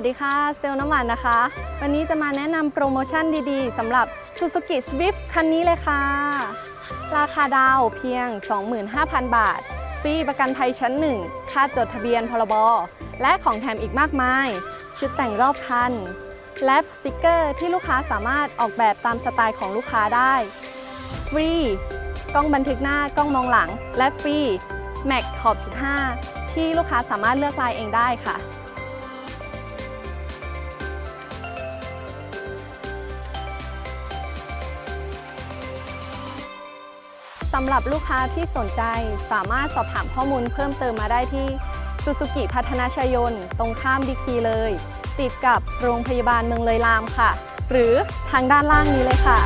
วัสดีค่ะ เซลน้ำหวานนะคะ วันนี้จะมาแนะนำโปรโมชั่นดีๆสำหรับ Suzuki Swift คันนี้เลยค่ะ ราคาดาวเพียง 25,000 บาท ฟรีประกันภัยชั้น 1 ค่าจดทะเบียนพรบและของแถมอีกมากมาย ชุดแต่งรอบคัน และสติกเกอร์ที่ลูกค้าสามารถออกแบบตามสไตล์ของลูกค้าได้ ฟรี กล้องบันทึกหน้ากล้องมองหลัง และฟรีแม็กขอบ 15 ที่ลูกค้าสามารถเลือกลายเองได้ค่ะ สำหรับลูกค้าที่สนใจสามารถสอบถามข้อมูลเพิ่มเติมมาได้ที่ซูซูกิพัฒนาชยนต์ตรงข้ามบิ๊กซีเลย ติดกับโรงพยาบาลเมืองเลยรามค่ะ หรือทางด้านล่างนี้เลยค่ะ